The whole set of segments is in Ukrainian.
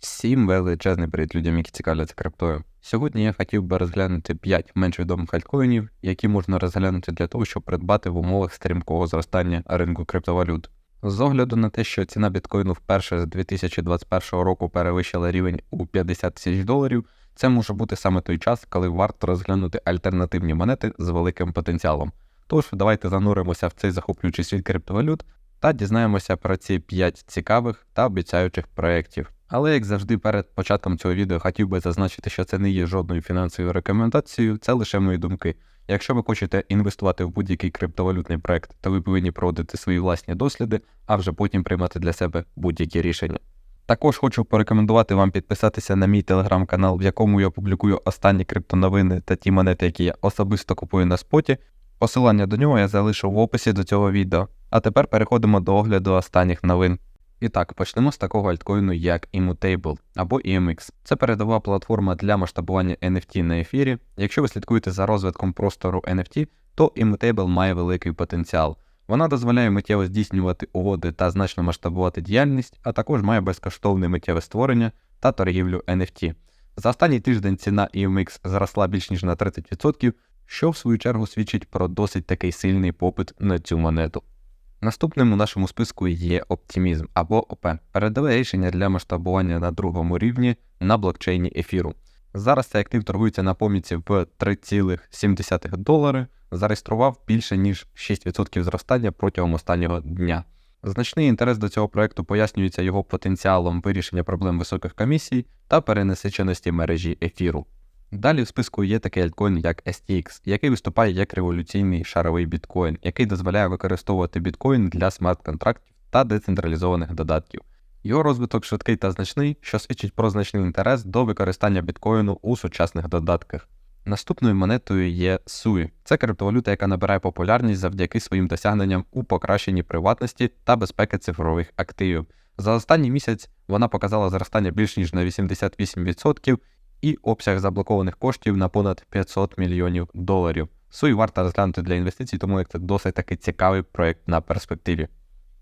Всім величезний привіт людям, які цікавляться криптою. Сьогодні я хотів би розглянути 5 менш відомих альткоїнів, які можна розглянути для того, щоб придбати в умовах стрімкого зростання ринку криптовалют. З огляду на те, що ціна біткоїну вперше з 2021 року перевищила рівень у 50 тисяч доларів, це може бути саме той час, коли варто розглянути альтернативні монети з великим потенціалом. Тож давайте зануримося в цей захоплюючий світ криптовалют та дізнаємося про ці 5 цікавих та обіцяючих проєктів. Але як завжди, перед початком цього відео хотів би зазначити, що це не є жодною фінансовою рекомендацією, це лише мої думки. Якщо ви хочете інвестувати в будь-який криптовалютний проект, то ви повинні проводити свої власні досліди, а вже потім приймати для себе будь-які рішення. Також хочу порекомендувати вам підписатися на мій телеграм-канал, в якому я публікую останні криптоновини та ті монети, які я особисто купую на споті. Посилання до нього я залишу в описі до цього відео. А тепер переходимо до огляду останніх новин. І так, почнемо з такого альткоїну, як Immutable або EMX. Це передова платформа для масштабування NFT на ефірі. Якщо ви слідкуєте за розвитком простору NFT, то Immutable має великий потенціал. Вона дозволяє миттєво здійснювати угоди та значно масштабувати діяльність, а також має безкоштовне миттєве створення та торгівлю NFT. За останній тиждень ціна EMX зросла більш ніж на 30%, що в свою чергу свідчить про досить такий сильний попит на цю монету. Наступним у нашому списку є оптимізм або ОП передове рішення для масштабування на другому рівні на блокчейні ефіру. Зараз цей актив торгується на поміці в 3,7 долари, зареєстрував більше ніж 6% зростання протягом останнього дня. Значний інтерес до цього проекту пояснюється його потенціалом вирішення проблем високих комісій та перенасиченості мережі ефіру. Далі в списку є такий альткоін, як STX, який виступає як революційний шаровий біткоін, який дозволяє використовувати біткоін для смарт-контрактів та децентралізованих додатків. Його розвиток швидкий та значний, що свідчить про значний інтерес до використання біткоїну у сучасних додатках. Наступною монетою є SUI. Це криптовалюта, яка набирає популярність завдяки своїм досягненням у покращенні приватності та безпеки цифрових активів. За останній місяць вона показала зростання більш ніж на 88% і обсяг заблокованих коштів на понад 500 мільйонів доларів. Суй варто розглянути для інвестицій, тому як це досить таки цікавий проект на перспективі.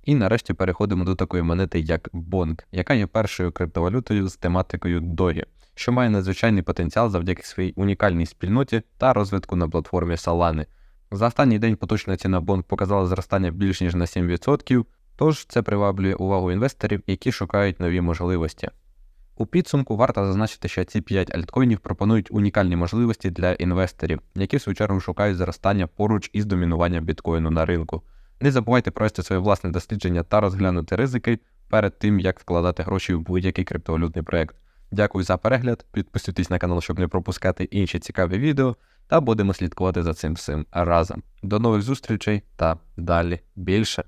І нарешті переходимо до такої монети, як Bond, яка є першою криптовалютою з тематикою Догі, що має надзвичайний потенціал завдяки своїй унікальній спільноті та розвитку на платформі Solana. За останній день поточна ціна Bond показала зростання більш ніж на 7%, тож це приваблює увагу інвесторів, які шукають нові можливості. У підсумку варто зазначити, що ці 5 альткоїнів пропонують унікальні можливості для інвесторів, які в свою чергу шукають зростання поруч із домінуванням біткоїну на ринку. Не забувайте провести своє власне дослідження та розглянути ризики перед тим, як вкладати гроші в будь-який криптовалютний проект. Дякую за перегляд, підписуйтесь на канал, щоб не пропускати інші цікаві відео, та будемо слідкувати за цим всім разом. До нових зустрічей та далі більше.